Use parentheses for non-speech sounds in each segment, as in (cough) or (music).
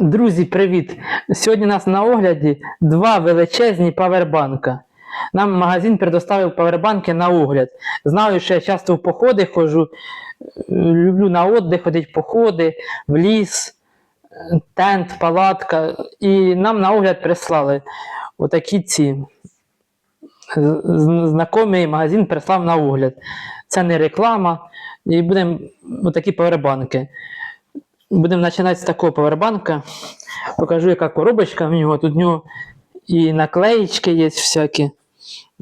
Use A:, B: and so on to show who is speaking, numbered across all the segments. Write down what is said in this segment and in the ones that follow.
A: Друзі, привіт! Сьогодні у нас на огляді два величезні павербанка. Нам магазин предоставив павербанки на огляд. Знаю, що я часто в походи ходжу, люблю на отдих ходити в походи, в ліс, тент, палатка. І нам на огляд прислали отакі ці. З- з- Знайомий магазин прислав на огляд. Це не реклама. І будемо отакі павербанки. Будемо починати з такого павербанка. Покажу, яка коробочка в нього. Тут в нього і наклеїчки є всякі.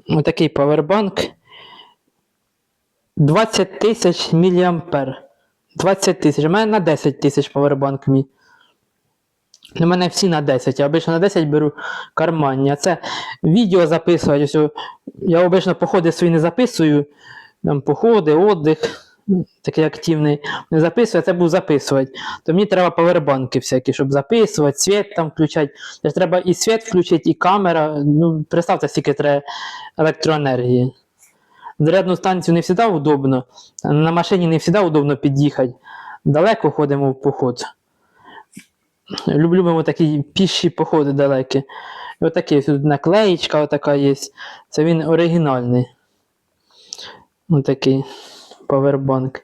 A: Отакий павербанк. 20 тисяч міліампер. 20 тисяч. У мене на 10 тисяч павербанк мій. У мене всі на 10. Я обично на 10 беру карманні. А це відео записувати. Я обично походи свої не записую. Там походи, отдих, ну, такий активний. Не записую, а це буду записувати. То мені треба павербанки всякі, щоб записувати, світ там включати. Це треба і світ включити, і камера. Ну, представте, скільки треба електроенергії. Зарядну станцію не завжди удобно, на машині не завжди удобно під'їхати. Далеко ходимо в поход. Люблю такі піші походи далекі. І отакі тут наклеїчка отака є. Це він оригінальний. Отакий павербанк.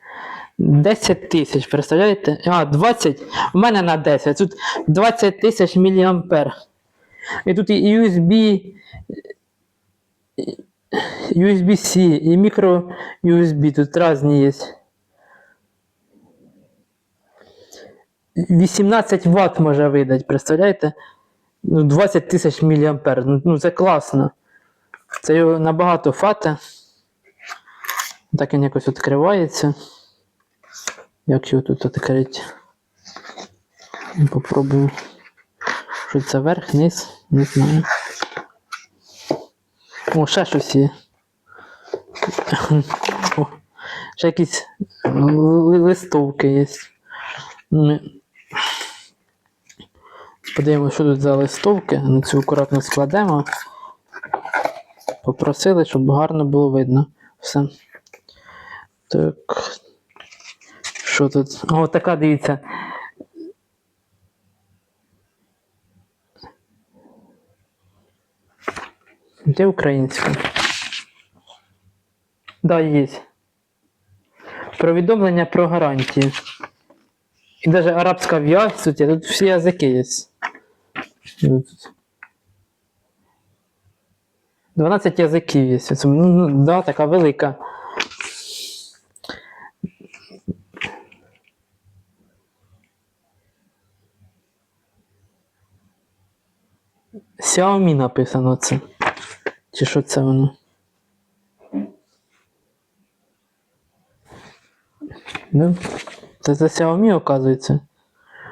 A: 10 тисяч, представляєте? А, 20. У мене на 10. Тут 20 тисяч міліампер. І тут і USB, USB-C, і мікро USB. Тут різні є. 18 Вт може видати, представляєте? Ну, 20 тисяч міліампер. Ну, це класно. Це його набагато фата. Так він якось відкривається. Як його тут відкрити? Попробую. Що це верх, низ? Не знаю. О, ще щось є. О, ще якісь листовки є. Ми Подивимося, що тут за листовки. На цю акуратно складемо. Попросили, щоб гарно було видно. Все. Так. Що тут? О, така, дивіться. Де українська? Да, є. Повідомлення про гарантії. І навіть арабська в'язь тут всі язики є. Тут. 12 язиків є. Ну, ну, да, така велика. Xiaomi написано це. Чи що це воно? Ну, це за Xiaomi, оказується.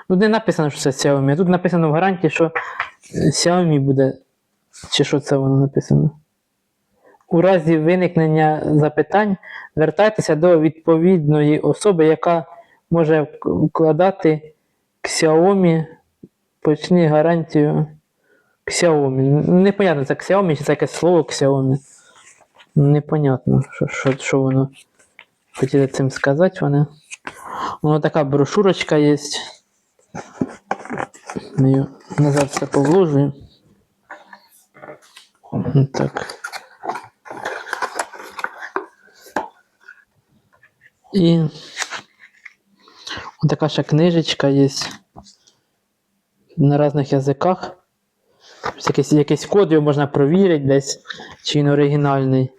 A: Тут не написано, що це Xiaomi. Тут написано в гарантії, що Xiaomi буде. Чи що це воно написано? У разі виникнення запитань звертайтеся до відповідної особи, яка може вк- вкладати Xiaomi. Почни гарантію Xiaomi. Непонятно, це Xiaomi чи це якесь слово Xiaomi. Непонятно, що, що, що воно хотіли цим сказати вони. Воно така брошурочка є. Ми назад все повложуємо. Так. І така ще книжечка є. На різних язиках. Якийсь, якийсь код його можна провірити десь, чи він оригінальний.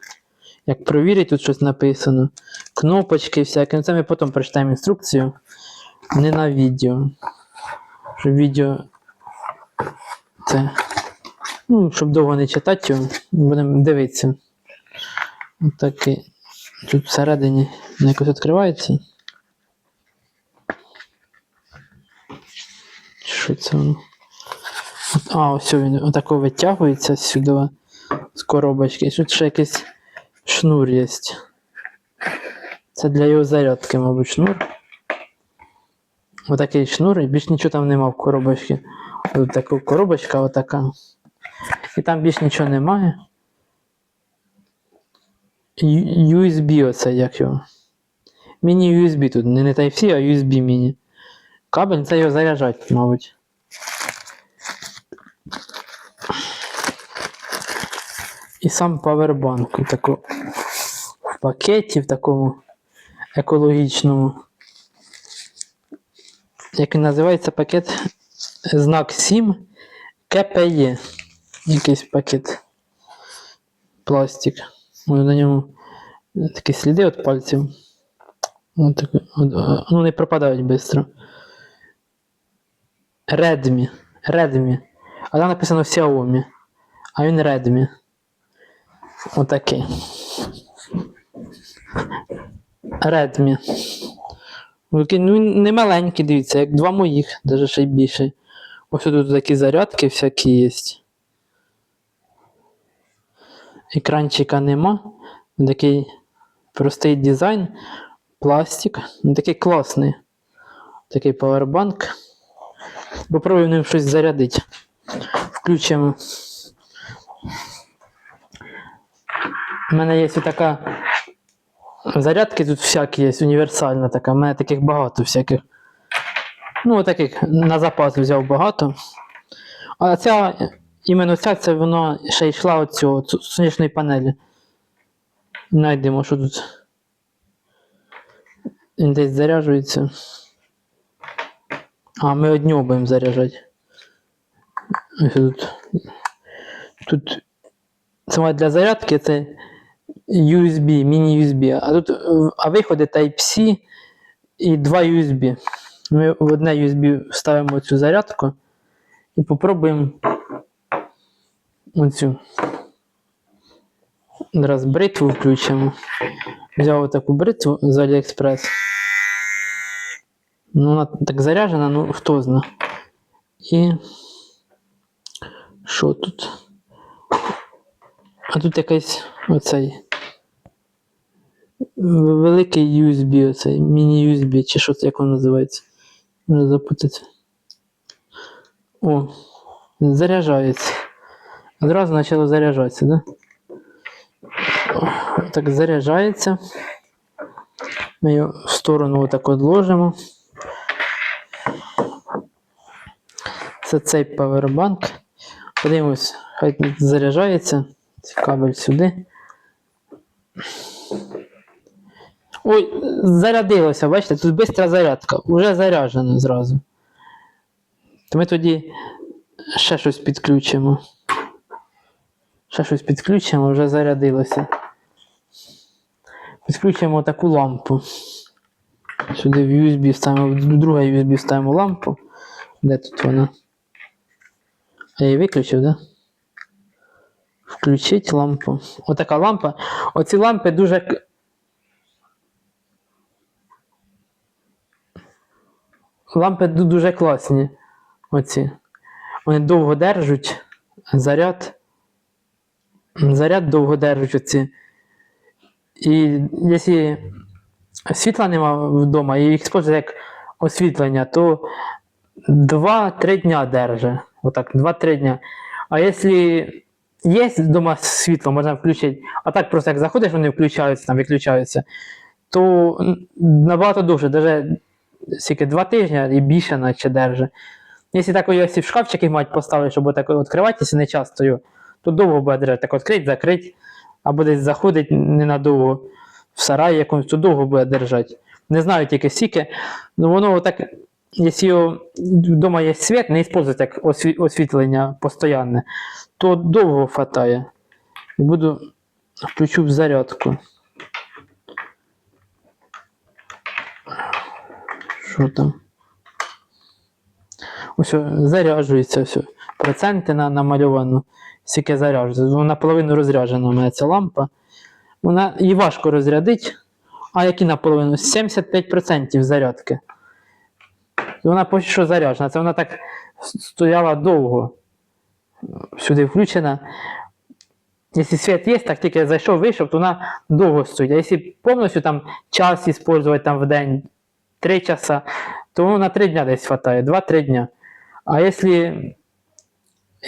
A: Як провірити, тут щось написано. Кнопочки всякі. Ну, це ми потім прочитаємо інструкцію. Не на відео. Щоб відео. Це. Ну, щоб довго не читати будемо дивитися. Отакий. Тут всередині якось відкривається. Що це воно? А, ось він отако витягується сюди з коробочки. Тут ще якийсь шнур є. Це для його зарядки, мабуть, шнур. Отакий шнур, і більш нічого там нема в коробочці. Тут така коробочка отака. І там більш нічого немає. USB оце як його. Міні-USB тут. Не, не Type-C, а USB міні. Кабель це його заряджать, мабуть. І сам павербанк у таку, в пакеті, в такому екологічному. Як він називається пакет знак 7 КПЄ. Якийсь пакет. Пластик. Ось на ньому такі сліди від пальців. Ось таке, от, е, ну, не пропадають швидко. Redmi. Redmi. А там написано Xiaomi. А він Redmi. Отакий. Такий, Ну, не маленький, дивіться, як два моїх, навіть ще й більше. Ось тут такі зарядки всякі є. Екранчика нема. Такий простий дизайн, пластик. Ну, такий класний. Такий павербанк. Попробуємо ним щось зарядити. Включимо. У мене є така зарядки тут всякі є, універсальна така. У мене таких багато всяких. Ну, таких на запас взяв багато. А ця, іменно ця, це воно ще йшла від цього сонячної панелі. Найдемо, що тут. Він десь заряджується. А, ми одні будемо заряджати. Тут. Тут саме для зарядки це USB, міні-USB. А тут е, а виходи Type-C і два USB. Ми в одне USB вставимо цю зарядку і попробуємо оцю. Зараз бритву включимо. Взяв таку бритву з AliExpress. Ну, вона так заряджена, ну хто зна. І. Що тут? А тут якийсь оцей. Великий USB, оцей, міні-USB, чи що це як воно називається. Можна запутати. О, заряджається. Одразу почало заряджатися, да? Так заряджається. Ми його в сторону отак відложимо. Це цей павербанк. Подивимось, хай заряджається. Цей кабель сюди. Ой, зарядилося, бачите, тут швидка зарядка. Уже заряджено зразу. То ми тоді ще щось підключимо. Ще щось підключимо, вже зарядилося. Підключимо таку лампу. Сюди в USB вставимо, в друге USB вставимо лампу. Де тут вона? Я її виключив, да? Включить лампу. Отака лампа. Оці лампи дуже. Лампи дуже класні. Оці. Вони довго держать. Заряд. Заряд довго держать оці. І якщо світла нема вдома, і їх використовують як освітлення, то 2-3 дня держить. Отак, 2-3 дня. А якщо є вдома світло, можна включити, а так просто як заходиш, вони включаються, там виключаються, то набагато довше, навіть скільки 2 тижні і більше наче держить. Якщо так якщо в шкафчик їх мають поставити, щоб так відкриватися не часто, то довго буде держати. Так відкрити, закрити, або десь заходить ненадовго в сарай якомусь, то довго буде держати. Не знаю тільки скільки, ну воно так, якщо вдома є світ, не використовується як осві- освітлення постійне, то довго. І буду включу в зарядку. Що там? Ось заряджується все. Проценти на, намальовано. Скільки заряджується. Вона наполовину розряджена у мене ця лампа. Вона її важко розрядити. А які наполовину? 75% зарядки. І вона поки що заряджена. Це вона так стояла довго. Сюди включена. Якщо світ є, так тільки зайшов, вийшов, то вона довго стоїть. А якщо повністю там час використовувати там в день 3 часа, то на 3 дня десь хватає, 2-3 дня. А якщо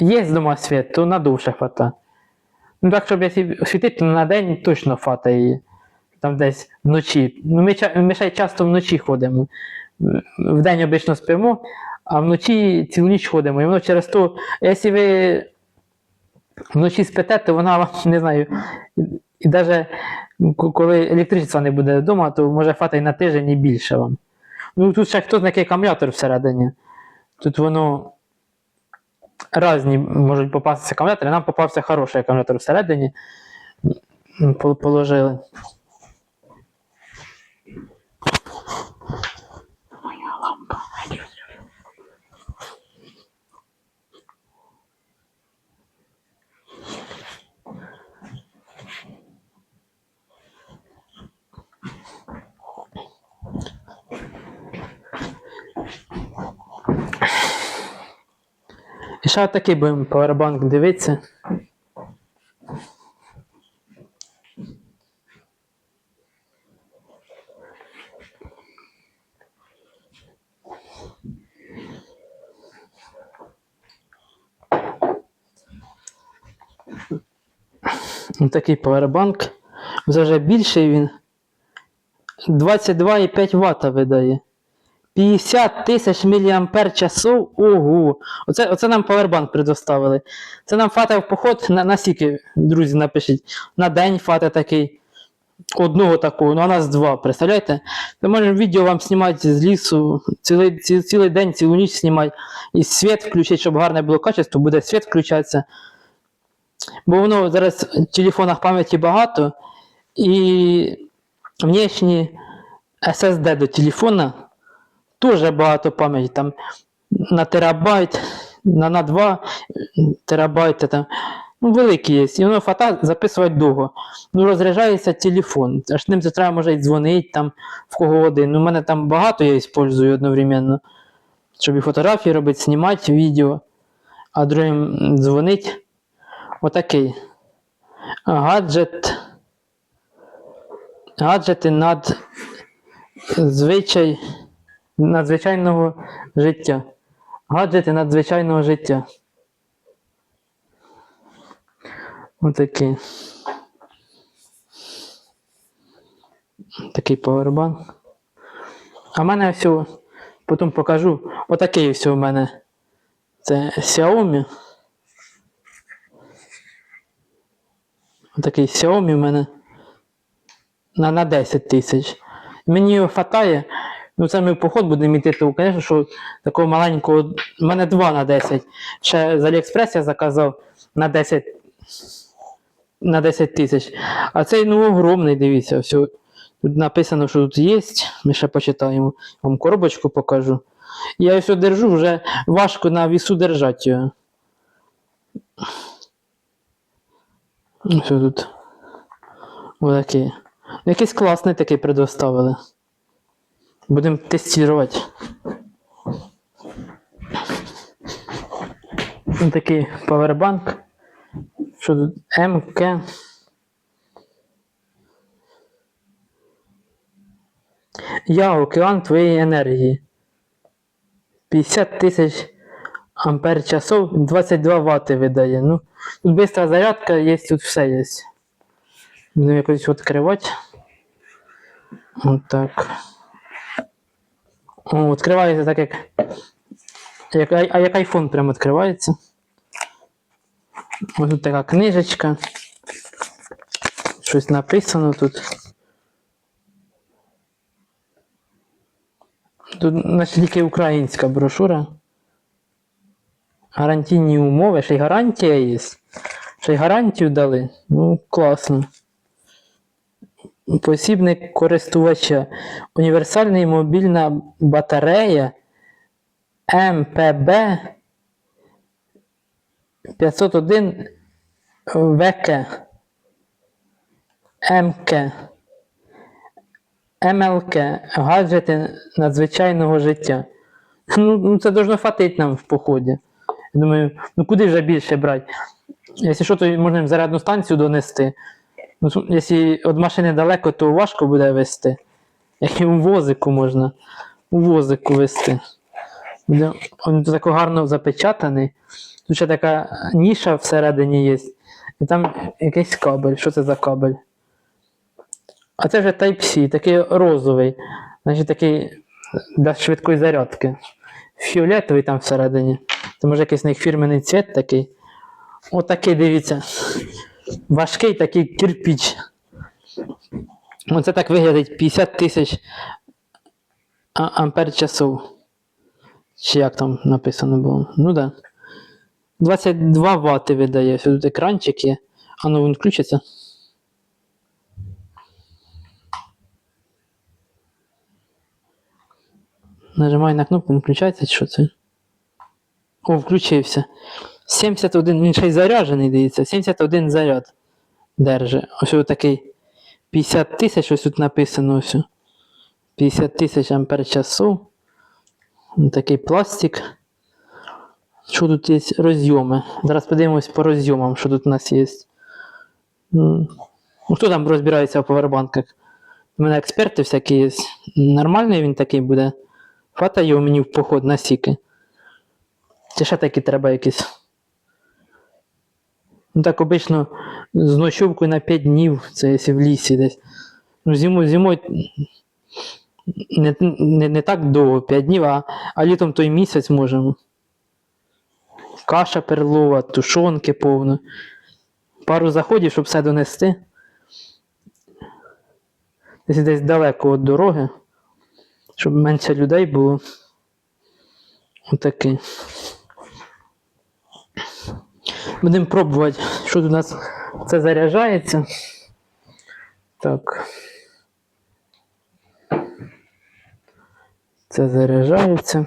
A: є вдома світ, то на довше хватає. Ну так, щоб якщо світити, то на день точно хватає. Там десь вночі. Ну, ми, ми ще часто вночі ходимо. В день обично спимо, а вночі цілу ніч ходимо. І воно через то, якщо ви вночі спите, то вона вам, не знаю, і навіть коли електричества не буде вдома, то може хватить на тиждень і більше вам. Ну тут ще хто знає який акумулятор всередині. Тут воно різні можуть попастися акумулятори. Нам попався хороший акумулятор всередині. Положили. Ще такий будемо повербанк дивитися. Такий поwerbank. Вже більший він. 22,5 Вт видає. 50 тисяч мАч часов. Ого. Оце, оце нам поwerbank предоставили. Це нам фата в поход на, на скільки, друзі, напишіть. На день фата такий. Одного такого, ну а нас два, представляєте? Ми можемо відео вам знімати з лісу, цілий, ці, цілий день, цілу ніч знімати. І світ включити, щоб гарне було качество, буде світ включатися. Бо воно зараз в телефонах пам'яті багато, і внешні SSD до телефона теж багато пам'яті. Там на терабайт, на, на 2 терабайти там. Ну, великі є. І воно фата записувати довго. Ну, розряджається телефон. Аж ним це треба може й дзвонити там в кого один. Ну, у мене там багато я використовую одновременно. Щоб і фотографії робити, знімати відео, а другим дзвонити. Отакий. Гаджет. Гаджети над звичай надзвичайного життя. Гаджети надзвичайного життя. Отакий. Такий повербан. А в мене все, потім покажу. Отакий все у мене. Це Xiaomi. Отакий Xiaomi в мене на, на 10 тисяч. Мені його хватає. Ну, це в поход будемо йти, то, звісно, що такого маленького. У мене 2 на 10. Ще з Аліекспрес я заказав на 10 на 10 тисяч. А цей ну огромний, дивіться, все. Тут написано, що тут є. Ми ще почитаємо. Вам коробочку покажу. Я все держу, вже важко на вісу держати його. Ось тут. Отакий. Якийсь класний такий предоставили. Будемо тестувати. Ось такий павербанк. Що тут? МК. Я океан твоєї енергії. 50 тисяч ампер часов, 22 Вт видає. Ну, тут бистра зарядка, є, тут все є. Будемо якось відкривати. Отак. О, відкривається так, як. як а як iPhone прямо відкривається. Ось тут така книжечка. Щось написано тут. Тут наче тільки українська брошура. Гарантійні умови, ще й гарантія є. Ще й гарантію дали. Ну, класно. Посібник користувача. Універсальна мобільна батарея МПБ 501 ВК. МК. МЛК. Гаджети надзвичайного життя. Ну, ну це должно хватить нам в поході. Я думаю, ну куди вже більше брати? Якщо що, то можна в зарядну станцію донести. Ну, якщо від машини далеко, то важко буде вести. Як і у возику можна. У возику вести. Він тако гарно запечатаний. Тут ще така ніша всередині є. І там якийсь кабель. Що це за кабель? А це вже Type-C, такий розовий. Значить такий для швидкої зарядки. Фіолетовий там всередині. Це може якийсь них фірменний цвіт такий. Отакий, дивіться. Важкий такий кирпіч. Оце так виглядить 50 тисяч ампер часов. Чи як там написано було? Ну так. Да. 22 Вт видає. Тут екранчик є. А ну він включиться. Нажимаю на кнопку, він включається чи що це? О, включився. 71, він ще й заряджений, дивіться. 71 заряд держи. Ось такий 50 тисяч, ось тут написано ось. 50 тисяч ампер часу. Такий пластик. Що тут є розйоми? Зараз подивимось по розйомам, що тут у нас є. Ну, хто там розбирається в повербанках? У мене експерти всякі є. Нормальний він такий буде. Хватає його мені в поход на сіки. Чи ще такі треба якісь? Ну так обично з ночовкою на 5 днів, це якщо в лісі десь. Ну, зимою, зимою не, не, не так довго, 5 днів, а, а літом той місяць можемо. Каша перлова, тушонки повно. Пару заходів, щоб все донести. Десь десь далеко від дороги, щоб менше людей було. Отакий. Будемо пробувати, що тут у нас це заряджається. Так. Це заряджається.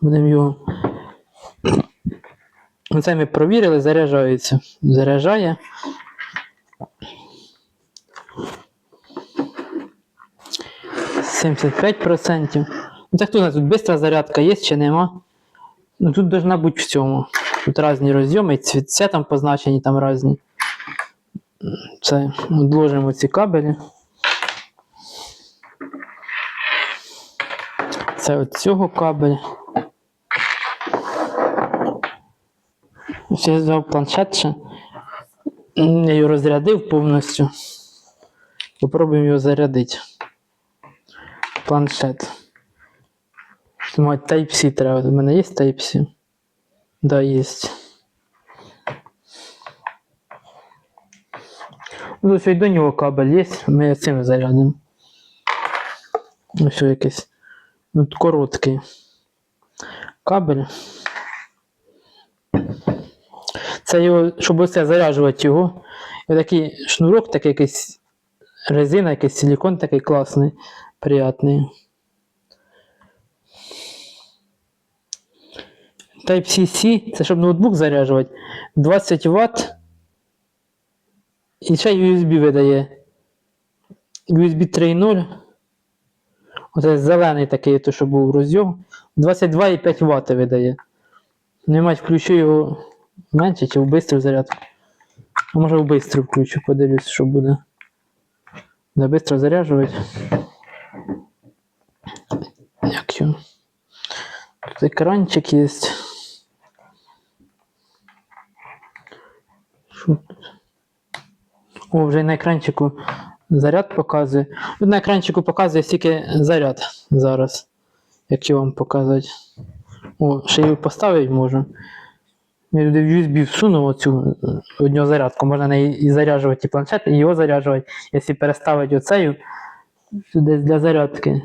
A: Будемо його. Оце ми провірили, заряджається. Заряджає. Семьдесят п'ять процентів. Ну так тут у нас тут бистра зарядка є чи нема? Ну тут должна бути в цьому. Тут різні розйоми, цвіт там позначені там різні. Це відложимо ці кабелі. Це от цього кабель. Ось Я взяв планшет ще. Я його розрядив повністю. Попробуємо його зарядити. Планшет. Мать Type-C треба. У мене є Type-C? Да, є. Ну, ось до нього кабель є, ми цим зарядимо. Ось якийсь. Ну, короткий кабель. Це його, щоб оце заряджувати його. І такий шнурок, такий якийсь резина, якийсь силікон такий класний, приятний. Type-C, це щоб ноутбук заряджувати. 20 Вт. І ще USB видає. USB 3.0. Оце зелений такий, то, що був розйом. 22,5 Вт видає. Не мать, включу його менше чи в бистру зарядку. А може в бистру включу, подивлюсь, що буде. Да бистро заряджувати. Як його? Тут екранчик є. О, вже на екранчику заряд показує. На екранчику показує стільки заряд зараз. Якщо вам показувати. О, ще його поставити можу. Я в USB всунув оцю е, одну зарядку. Можна неї і заряджувати і планшет, і його заряджувати. Якщо переставити оцею сюди для зарядки.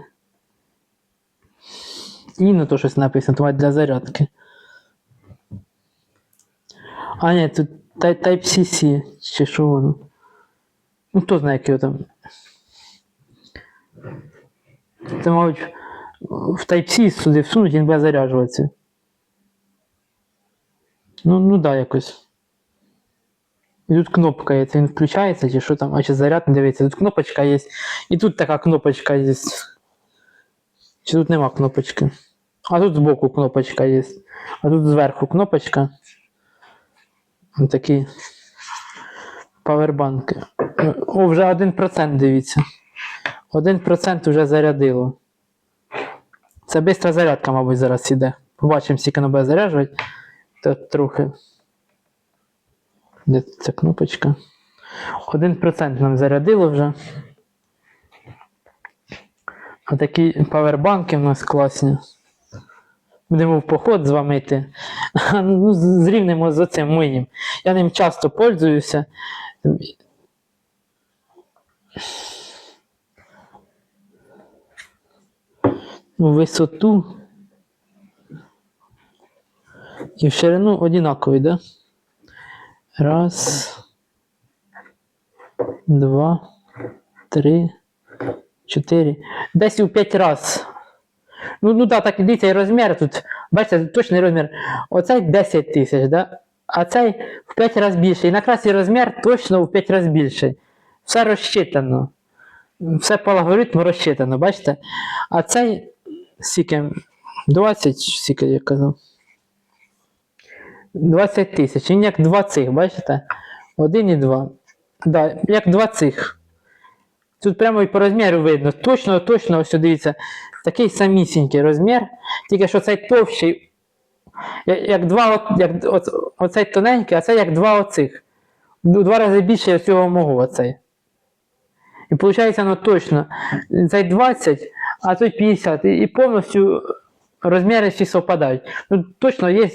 A: І на то щось написано, то для зарядки. А, ні, тут Type-C, чи що воно. Ну, хто знає, як там. Це, мабуть, в Type-C сюди всунуть, він буде заряджуватися. Ну, ну да, якось. І тут кнопка є, він включається, чи що там, а чи заряд не дивиться. Тут кнопочка є. І тут така кнопочка є. Чи тут нема кнопочки? А тут збоку кнопочка є. А тут зверху кнопочка. Такі павербанки. О, вже 1% дивіться. 1% вже зарядило. Це бистра зарядка, мабуть, зараз іде. Побачимо, скільки воно буде заряджувати. Тут трохи. Де ця кнопочка? 1% нам зарядило вже. Отакі павербанки в нас класні. Будемо в поход з вами йти. (laughs) Ну, з- зрівнимо з оцим моїм. Я ним часто пользуюся. У висоту. І в ширину одинаковий, да? Раз. Два. Три. Чотири. Десь у п'ять раз. Ну, ну так, так дивіться, і розмір тут. Бачите, точний розмір. Оцей 10 тисяч, да? а цей в 5 разів більший. І на красі розмір точно в 5 разів більший. Все розчитано. Все по алгоритму розчитано, бачите? А цей скільки? 20, скільки я казав. 20 тисяч. Він як два цих, бачите? Один і два. Да, як два цих. Тут прямо і по розміру видно. Точно, точно, ось дивіться, такий самісінький розмір, тільки що цей товщий, як, два, як оц- оцей тоненький, а це як два оцих. У два рази більше цього мого оцей. І виходить, ну точно, цей 20, а той 50, і, і повністю розміри всі совпадають. Ну, точно є,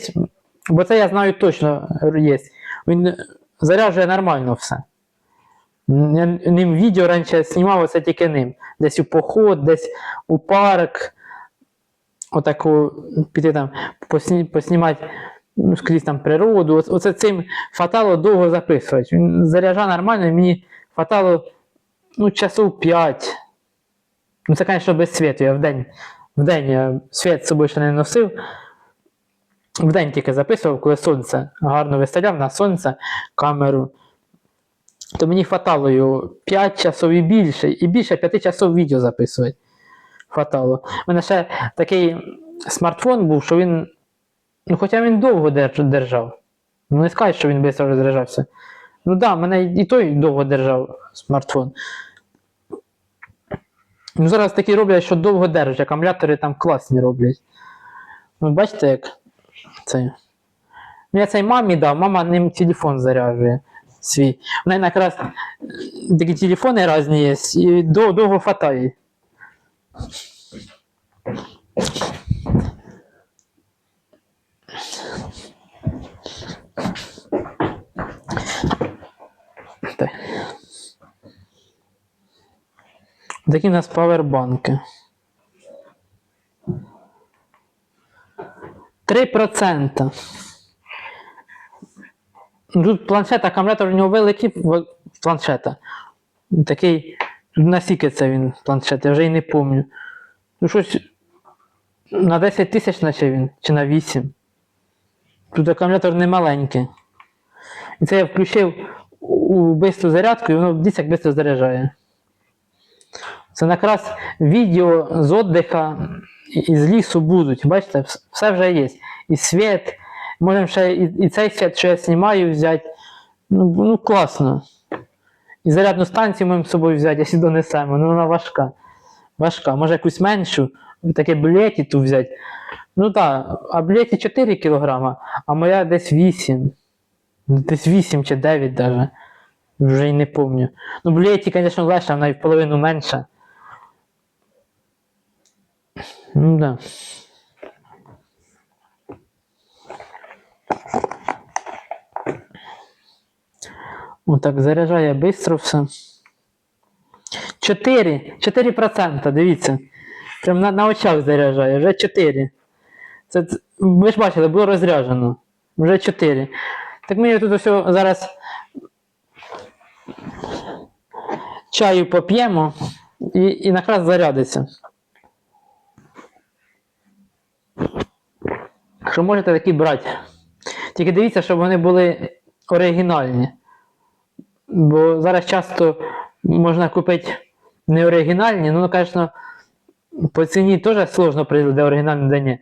A: бо це я знаю точно є. Він заряджує нормально все. Ним відео раніше знімав оце тільки ним. Десь у поход, десь у парк. Отаку піти там посні, поснімати ну, скрізь там природу. Оце, цим фатало довго записувати. Він заряджав нормально, мені фатало ну, часов 5. Ну, це, звісно, без світу. Я вдень, вдень я світ з собою ще не носив. Вдень тільки записував, коли сонце гарно виставляв на сонце камеру то мені хватало його 5 часов і більше, і більше 5 часов відео записувати. Хватало. У мене ще такий смартфон був, що він. Ну, хоча він довго держав. Ну, не скажеш, що він швидко розряджався. Ну так, да, мене і той довго держав смартфон. Ну, зараз такі роблять, що довго держать, акумулятори там класні роблять. Ну, бачите, як це. Ну, я цей мамі дав, мама ним телефон заряджує свій. У неї якраз е, такі телефони різні є, і до- довго хватає. Так. Такі у нас павербанки. 3%. Тут планшет, акумулятор у нього великий планшета. Такий. Наскільки це він планшет, я вже й не пам'ятаю. Ну щось на 10 тисяч, наче він, чи на 8. Тут акумулятор не маленький. І це я включив у бистру зарядку, і воно дивіться, як швидко заряджає. Це якраз відео з віддиха і- із лісу будуть. Бачите, все вже є. І світ, можемо ще і, і цей світ, що я знімаю, взяти. Ну, ну класно. І зарядну станцію можемо з собою взяти, якщо донесемо. Ну вона важка. Важка. Може якусь меншу, таке блеті ту взяти. Ну так, а блеті 4 кг, а моя десь 8. Десь 8 чи 9 навіть. Вже й не пам'ятаю. Ну, блеті, звісно, легше, вона і в половину менша. Ну да. Отак заряджає швидко все. 4. 4%, дивіться. Прям на, на очах заряджає, вже 4. Це, ви ж бачили, було розряджено. Вже 4. Так ми тут все зараз чаю поп'ємо і, і якраз зарядиться. Що можете такі брати. Тільки дивіться, щоб вони були оригінальні. Бо зараз часто можна купити не оригінальні, ну, звісно, по ціні теж сложно прийти, де оригінальне, де ні.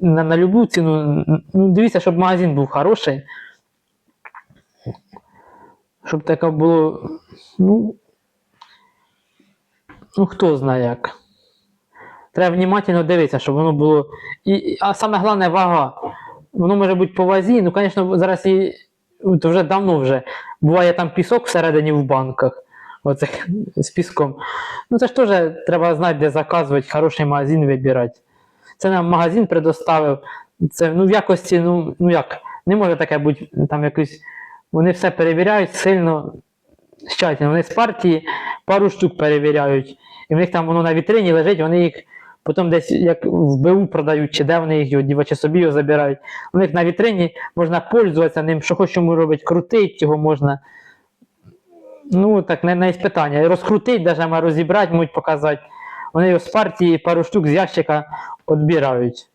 A: На, на любу ціну, ну, дивіться, щоб магазин був хороший. Щоб таке було, ну, ну хто знає як. Треба внимательно дивитися, щоб воно було. І- а саме головне вага. Воно може бути по вазі, ну, звісно, зараз і то вже давно вже. Буває там пісок всередині в банках. Оце з піском. Ну це ж теж треба знати, де заказувати, хороший магазин вибирати. Це нам магазин предоставив. Це ну, в якості, ну, ну як, не може таке бути там якось. Вони все перевіряють сильно тщательно. Вони з партії пару штук перевіряють. І в них там воно на вітрині лежить, вони їх потім десь як в БУ продають, чи де вони їх його дівать, чи собі його забирають. У них на вітрині можна пользуватися ним, що хоч йому робить, крутить його можна. Ну, так, не, не питання. Розкрутить, навіть розібрати, можуть показати. Вони його з партії пару штук з ящика відбирають.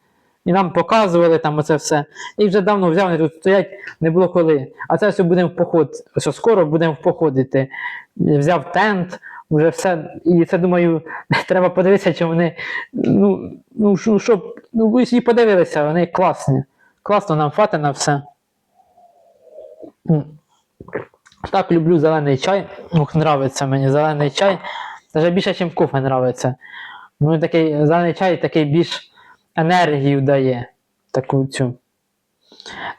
A: І нам показували там оце все. І вже давно взяв, вони тут стоять, не було коли. А це все будемо в поход. Ось скоро будемо в походити. Взяв тент, вже все. І це думаю, (laughs) треба подивитися, чи вони. Ну, ну, щоб. Ну, і подивилися, вони класні. Класно нам хватить на все. Так люблю зелений чай. Ух, нравиться мені зелений чай. Навіть більше, ніж кофе нравиться. Ну, такий зелений чай такий більш енергію дає. Таку цю.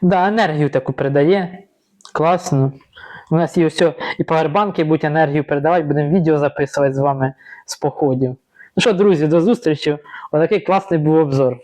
A: Да, енергію таку придає. Класно. У нас є ось і павербанки будуть енергію передавати, будемо відео записувати з вами з походів. Ну що, друзі, до зустрічі. Отакий класний був обзор.